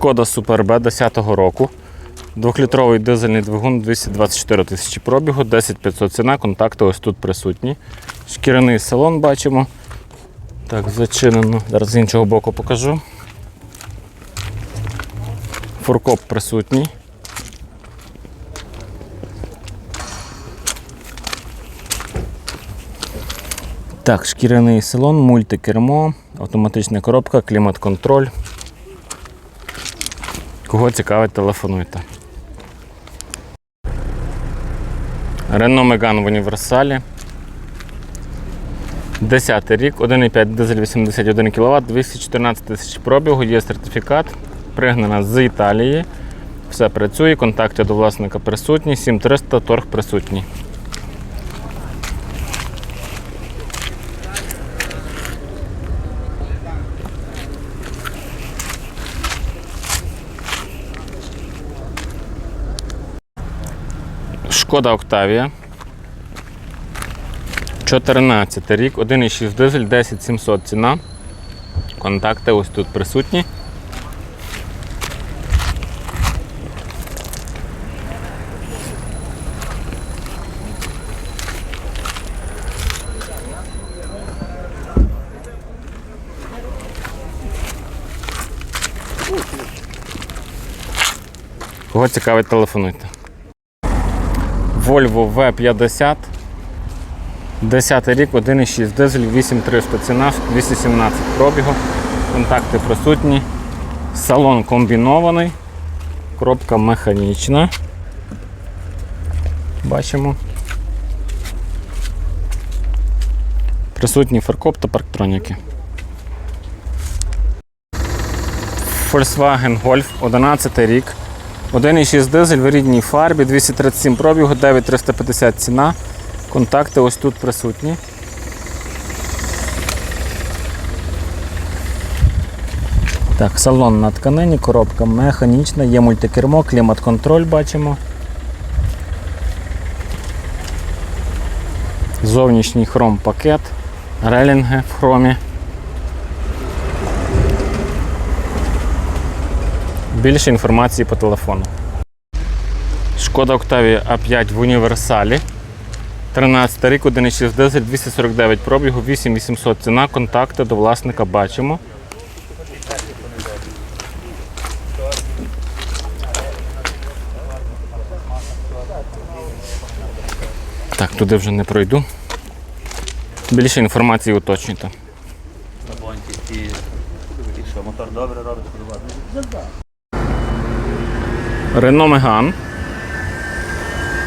Шкода Супер Б 10-го року. Двохлітровий дизельний двигун 224 тисячі пробігу, 10500 ціна, контакти ось тут присутні. Шкіряний салон бачимо. Так, зачинено. Зараз з іншого боку покажу. Фуркоп присутній. Так, шкіряний салон, мультикермо, автоматична коробка, клімат-контроль. Кого цікавить, телефонуйте. Рено Меган в універсалі. 10 рік, 1,5 дизель 81 кВт, 214 тисяч пробігу, є сертифікат, пригнана з Італії. Все працює, контакти до власника присутні, 7300 торг присутній. Шкода Октавія. 14 рік, 1,6 дизель, 10700 ціна. Контакти ось тут присутні. Кого цікавить, телефонуйте. Volvo V50. 10 рік, 1,6 дизель, 8300 ціна, 217 пробігу. Контакти присутні. Салон комбінований. Коробка механічна. Бачимо. Присутній фаркоп та парктроніки. Volkswagen Golf 11 рік. 1,6 дизель в рідній фарбі, 237 пробігу, 9350 ціна. Контакти ось тут присутні. Так, салон на тканині, коробка механічна, є мультикермо, клімат-контроль бачимо. Зовнішній хром пакет, релінги в хромі. Більше інформації по телефону. Шкода Octavia A5 в універсалі. 13 рік, 1,6 дизель, 249 пробігу, 8800 ціна, контакти до власника бачимо. Так, туди вже не пройду. Більше інформації уточнюйте. Мотор добре робить, подобається. Renault Megane.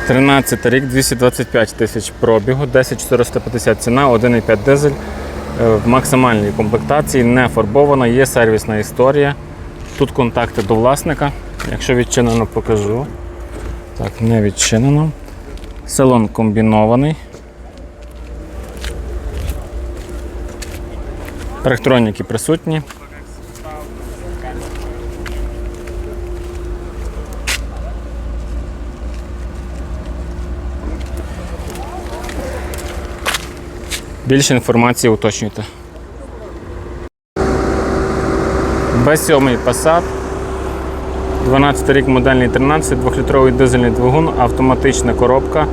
13 рік, 225 тисяч пробігу, 10450 ціна, 1,5 дизель е, в максимальній комплектації, не фарбована, є сервісна історія. Тут контакти до власника. Якщо відчинено, покажу. Так, не відчинено. Салон комбінований. Електроніки присутні. Більше інформації уточнюйте. Б7 Passat. 12 рік модельний 13, 2-літровий дизельний двигун, автоматична коробка,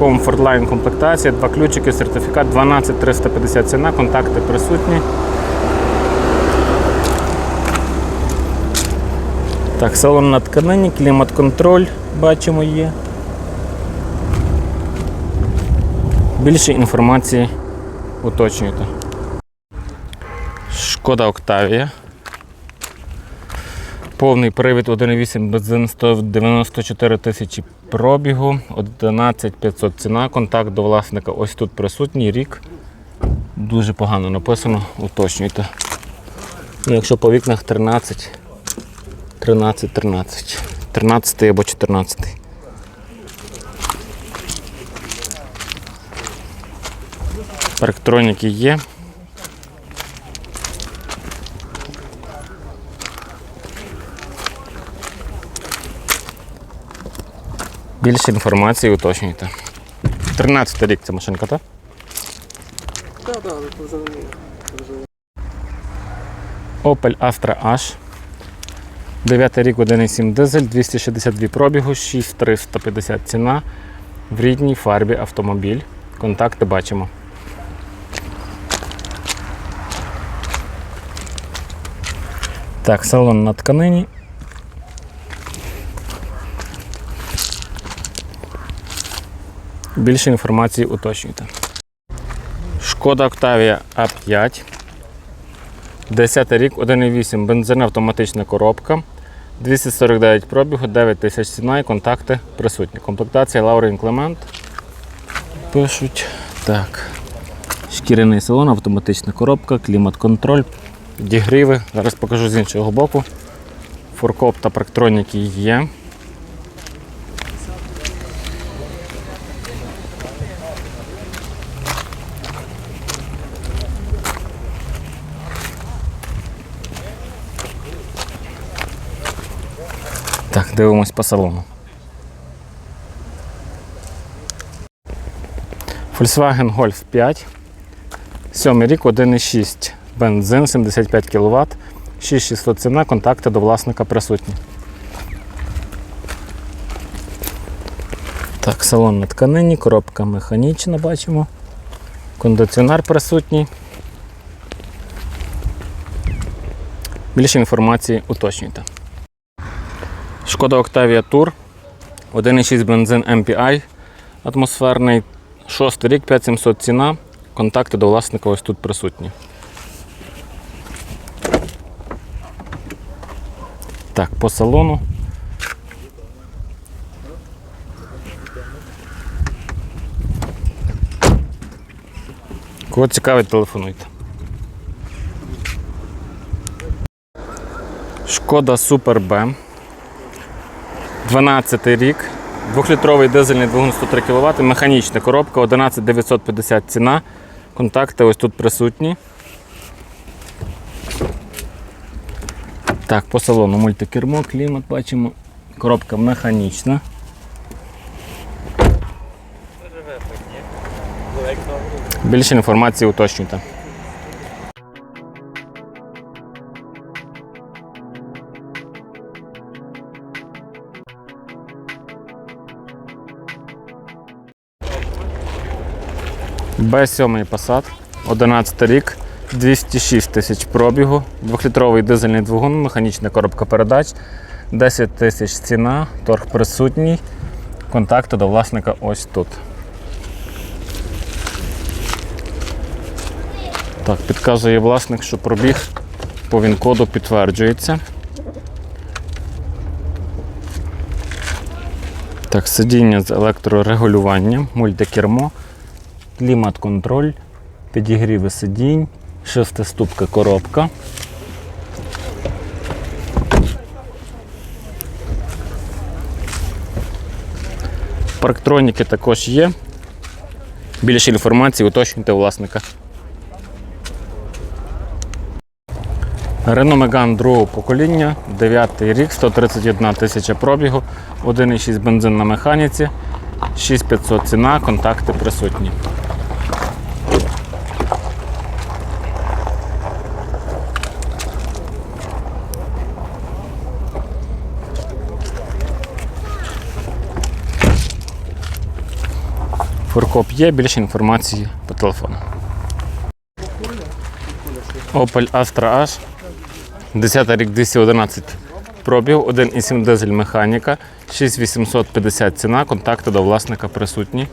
Comfortline комплектація, два ключики, сертифікат 12350 ціна, контакти присутні. Так, салон на тканині, клімат-контроль бачимо є. Більше інформації уточнюйте. Шкода Октавія. Повний привід 1,8 бензин 194 тисячі пробігу, 11500 ціна, контакт до власника ось тут присутній рік. Дуже погано написано, уточнюйте. Ну, Якщо по вікнах 13, 13, 13, 13 або 14. Парктроніки є. Більше інформації уточнюйте. 13 рік ця машинка, так? Так, так, але вже Opel Astra H. 9 рік 1,7 дизель, 262 пробігу, 6350 ціна. В рідній фарбі автомобіль. Контакти бачимо. Так, салон на тканині. Більше інформації уточнюйте. Шкода Octavia A5. 10 рік, 1,8 бензин, автоматична коробка. 249 пробігу, 9 тисяч ціна і контакти присутні. Комплектація Laurin Clement. Пишуть. Так. Шкіряний салон, автоматична коробка, клімат-контроль, дігріви. Зараз покажу з іншого боку. Форкоп та парктроніки є. Так, дивимось по салону. Volkswagen Golf 5. Сьомий рік, 1,6 бензин, 75 кВт, 6600 ціна, контакти до власника присутні. Так, салон на тканині, коробка механічна, бачимо. Кондиціонер присутній. Більше інформації уточнюйте. Шкода Octavia Tour, 1,6 бензин MPI, атмосферний, 6 рік, 5700 ціна. Контакти до власника ось тут присутні. Так, по салону. Кого цікавить, телефонуйте. Шкода Super B. 12 рік. Двохлітровий дизельний двигун 103 кВт, механічна коробка, 11950 ціна. Контакти ось тут присутні. Так, по салону мультикермо, клімат бачимо. Коробка механічна. Більше інформації уточнюйте. Б7 Passat, 11 рік, 206 тисяч пробігу, 2-літровий дизельний двигун, механічна коробка передач, 10 тисяч ціна, торг присутній. Контакти до власника ось тут. Так, підказує власник, що пробіг по він-коду підтверджується. Так, сидіння з електрорегулюванням, мультикермо клімат-контроль, підігріви сидінь, шестиступка коробка. Парктроніки також є. Більше інформації уточнюйте власника. Renault Megane другого покоління, 9 рік, 131 тисяча пробігу, 1,6 бензин на механіці, 6500 ціна, контакти присутні. Фуркоп є, більше інформації по телефону. Opel Astra H. 10 рік 211 пробіг, 1,7 дизель механіка, 6850 ціна, контакти до власника присутні.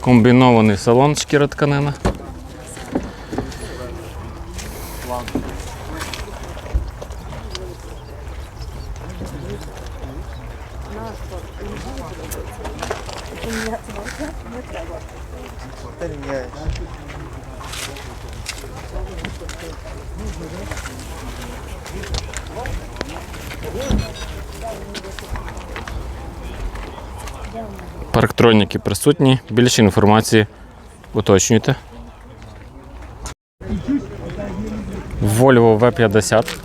Комбінований салон, шкіра тканина. Парктроніки присутні. Більше інформації уточнюйте. Volvo V50.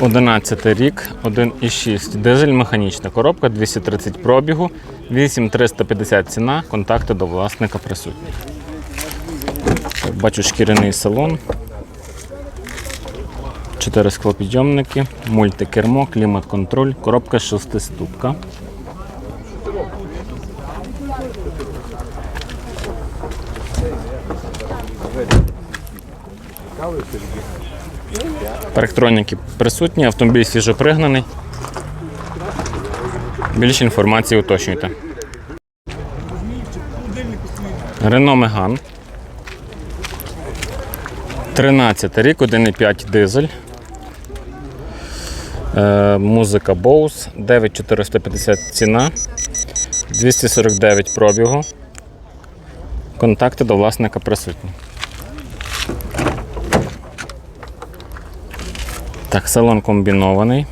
11 рік, 1,6 дизель, механічна коробка, 230 пробігу, 8350 ціна, контакти до власника присутні. Бачу шкіряний салон. Чотири склопідйомники, мультикермо, клімат-контроль, коробка шестиступка. Парктроніки присутні, автомобіль свіжопригнаний. Більше інформації уточнюйте. Рено Меган. 13 рік, 1,5 дизель. Е, музика Bose, 9450 ціна, 249 пробігу. Контакти до власника присутні. Так, салон комбінований.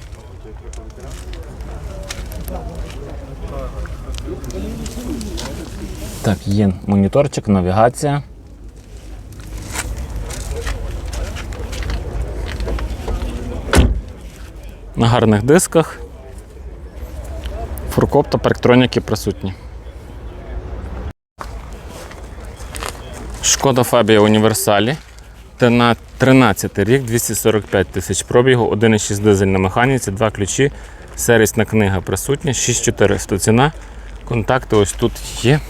Так, є моніторчик, навігація. На гарних дисках. Фуркоп та парктроніки присутні. Шкода Фабія Універсалі. На 13 рік, 245 тисяч пробігу, 1,6 дизель на механіці, два ключі, сервісна книга присутня, 6400 ціна. Контакти ось тут є.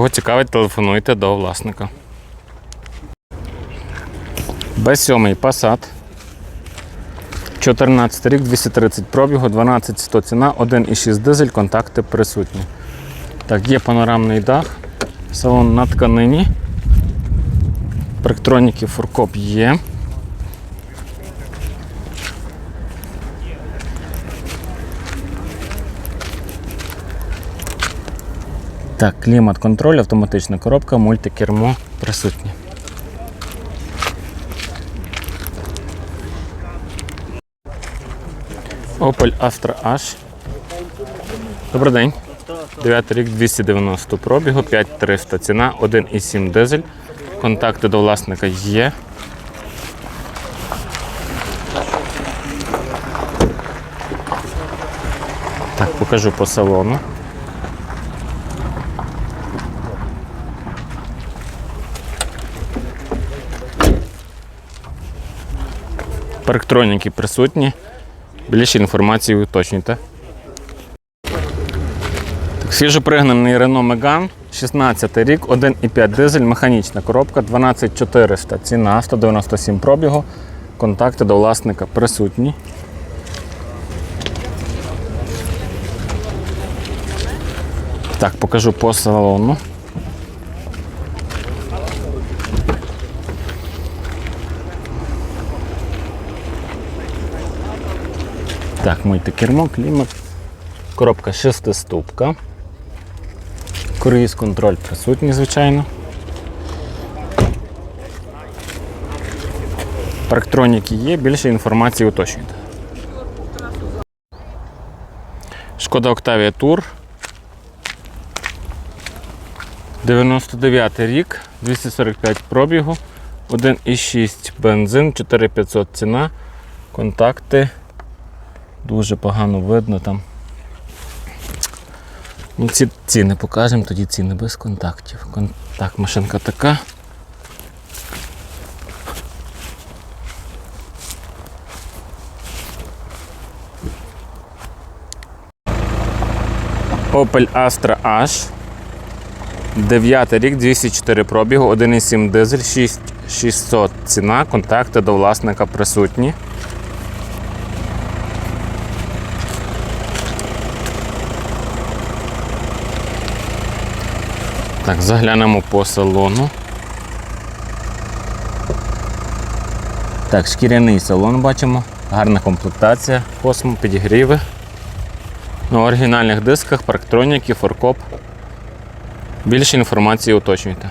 Кого цікавить, телефонуйте до власника. Б7 Passat. 14 рік, 230 пробігу, 12 100 ціна, 1,6 дизель, контакти присутні. Так, є панорамний дах, салон на тканині. Пректроніки фуркоп є. Так, клімат-контроль, автоматична коробка, мультикермо присутні. Opel Astra H. Добрий день. 9 рік 290 пробігу, 5300 ціна, 1,7 дизель. Контакти до власника є. Так, покажу по салону. Парктроніки присутні. Більше інформації уточнюйте. Свіжопригнаний Renault Megane, 16 рік, 1,5 дизель, механічна коробка, 12400 ціна, 197 пробігу. Контакти до власника присутні. Так, покажу по салону. Так, мультикермо, клімат. Коробка шестиступка. Круїз контроль присутній, звичайно. Парктроніки є, більше інформації уточнюйте. Шкода Octavia Tour. 99 рік, 245 пробігу, 1,6 бензин, 4500 ціна, контакти. Дуже погано видно там. Ну, ці ціни покажемо, тоді ціни без контактів. Кон... Так, машинка така. Opel Astra H. 9 рік, 204 пробігу, 1,7 дизель, 6600 ціна, контакти до власника присутні. Так, заглянемо по салону. Так, шкіряний салон бачимо, гарна комплектація, космо, підігріви. На оригінальних дисках, парктроніки, форкоп. Більше інформації уточнюйте.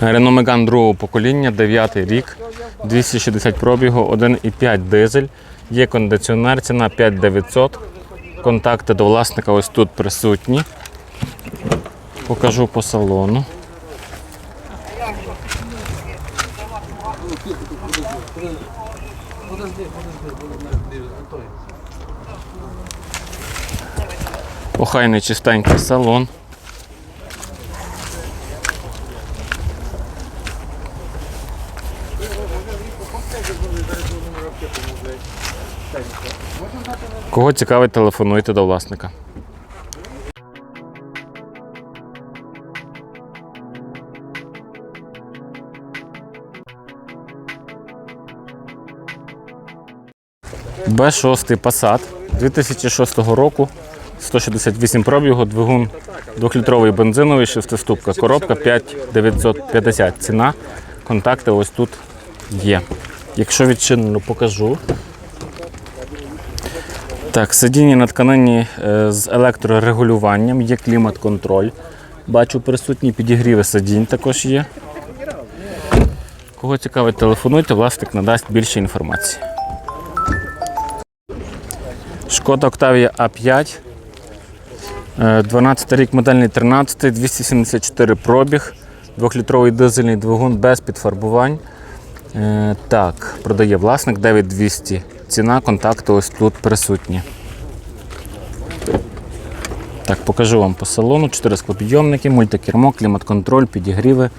Renault Megane другого покоління, 9 рік, 260 пробігу, 1,5 дизель. Є кондиціонер, ціна 5900. Контакти до власника ось тут присутні. Покажу по салону. Подожди. Охайний чистенький салон. Кого цікавить, телефонуйте до власника. Б6 Passat 2006 року, 168 пробігу, двигун 2-літровий бензиновий, шестиступка, коробка 5950. Ціна, контакти ось тут є. Якщо відчинено, покажу. Так, сидіння на тканині е, з електрорегулюванням, є клімат-контроль. Бачу присутні підігріви сидінь також є. Кого цікавить, телефонуйте, власник надасть більше інформації. Шкода A5. Е, 12 рік модельний 13, 274 пробіг, 2-літровий дизельний двигун без підфарбувань. Е, Так, продає власник 9200. Ціна, контакти ось тут присутні. Так, покажу вам по салону. 4 склопідйомники, мультикермо, клімат-контроль, підігріви,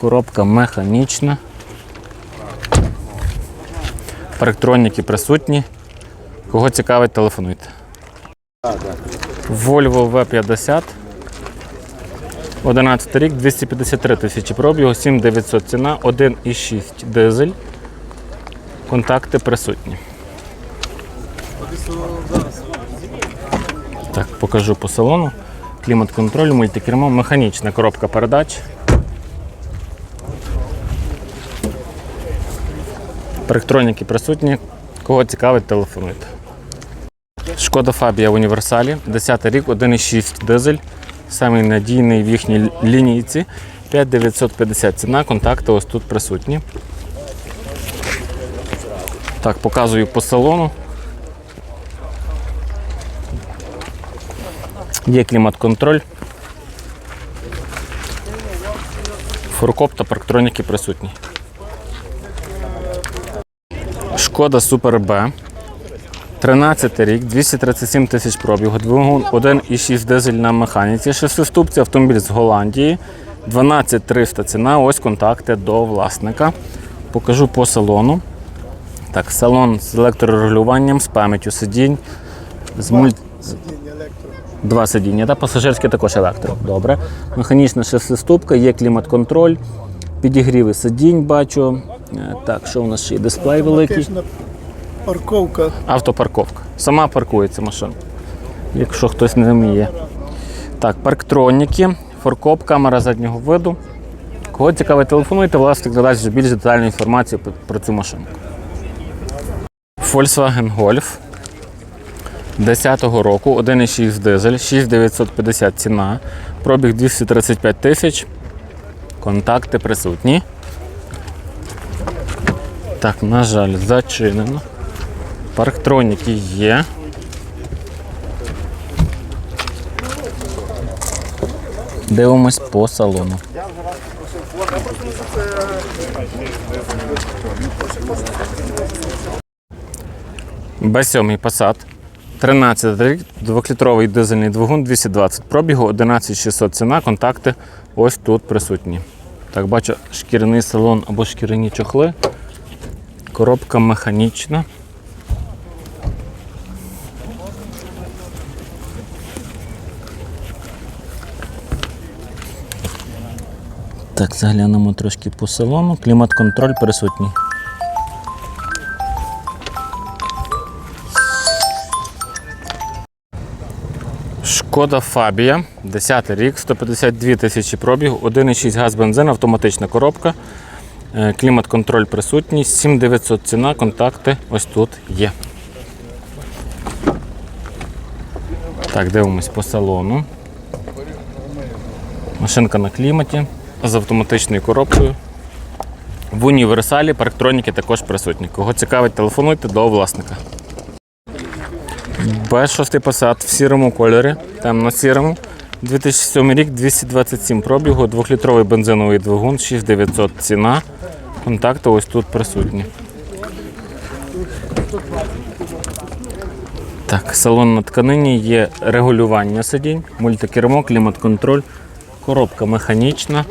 коробка механічна. Парктроніки присутні. Кого цікавить, телефонуйте. Volvo V50. 11 рік, 253 тисячі пробігу, 7900 ціна, 1,6 дизель. Контакти присутні. Так, покажу по салону. Клімат-контроль, мультикермо, механічна коробка передач. Парктроніки присутні. Кого цікавить, телефонуйте. Шкода Фабія в універсалі, 10 рік, 1,6 дизель. Самий надійний в їхній лінійці. 5950 ціна, контакти ось тут присутні. Так, показую по салону. Є клімат-контроль. Фуркоп та парктроніки присутні. Шкода Супер Б. 13 рік, 237 тисяч пробігу, двигун 1,6 дизель на механіці, шестиступці автомобіль з Голландії, 12300 ціна, ось контакти до власника. Покажу по салону. Так, салон з електрорегулюванням, з пам'яттю сидінь, з муль... Два сидіння, та пасажирське також електро. Добре. Механічна шестиступка, є клімат-контроль, підігріви сидінь бачу. Е, Так, що у нас ще є? Дисплей великий. Парковка. Автопарковка. Сама паркується машина. Якщо хтось не вміє. Так, парктроніки, форкоп, камера заднього виду. Кого цікавить, телефонуйте, власник надасть вже більш детальну інформацію про цю машинку. Volkswagen Golf 10-го року, 1,6 дизель, 6950 ціна, пробіг 235 тисяч. Контакти присутні. Так, на жаль, зачинено. Парктроніки є. Дивимось по салону. Б7 Passat. 13 рік, 2-літровий дизельний двигун, 220 пробігу, 11600 ціна, контакти ось тут присутні. Так, бачу, шкіряний салон або шкіряні чохли. Коробка механічна. Так, заглянемо трошки по салону. Клімат-контроль присутній. Шкода Фабія, 10 рік, 152 тисячі пробігу, 1,6 газ бензин, автоматична коробка. Е, Клімат-контроль присутній, 7900 ціна, контакти ось тут є. Так, дивимось по салону. Машинка на кліматі з автоматичною коробкою. В універсалі парктроніки також присутні. Кого цікавить, телефонуйте до власника. Б6 Passat в сірому кольорі, темно-сірому. 2007 рік 227 пробігу, 2-літровий бензиновий двигун, 6900 ціна. Контакти ось тут присутні. Так, салон на тканині є регулювання сидінь, мультикермо, клімат-контроль, коробка механічна.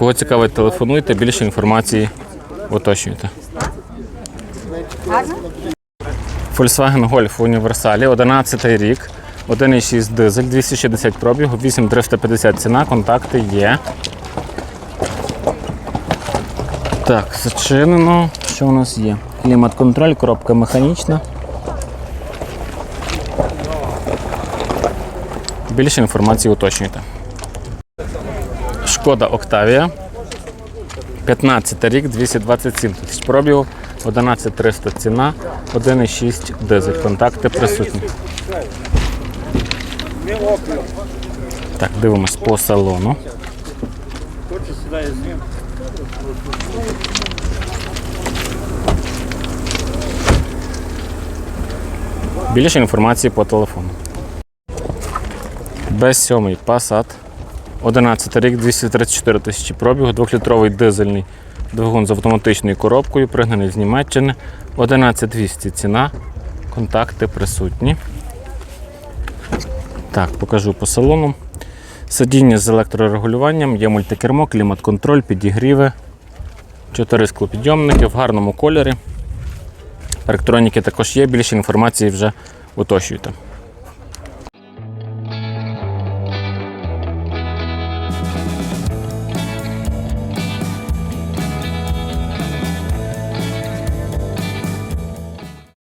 Кого цікавить, телефонуйте, більше інформації уточнюйте. Volkswagen Golf в універсалі, 11 рік, 1,6 дизель, 260 пробігу, 8350 ціна, контакти є. Так, зачинено. Що у нас є? Клімат-контроль, коробка механічна. Більше інформації уточнюйте. Шкода Октавія. 15 рік, 227 тисяч пробігу, 11300 ціна, 1,6 дизель. Контакти присутні. Так, дивимось по салону. Більше інформації по телефону. Б7 Passat. 11 рік, 234 тисячі пробігу, 2-літровий дизельний двигун з автоматичною коробкою, пригнаний з Німеччини. 11200 ціна. Контакти присутні. Так, покажу по салону. Сидіння з електрорегулюванням, є мультикермо, клімат-контроль, підігріви, 4 склопідйомники в гарному кольорі. Електроніки також є, більше інформації вже уточнюйте.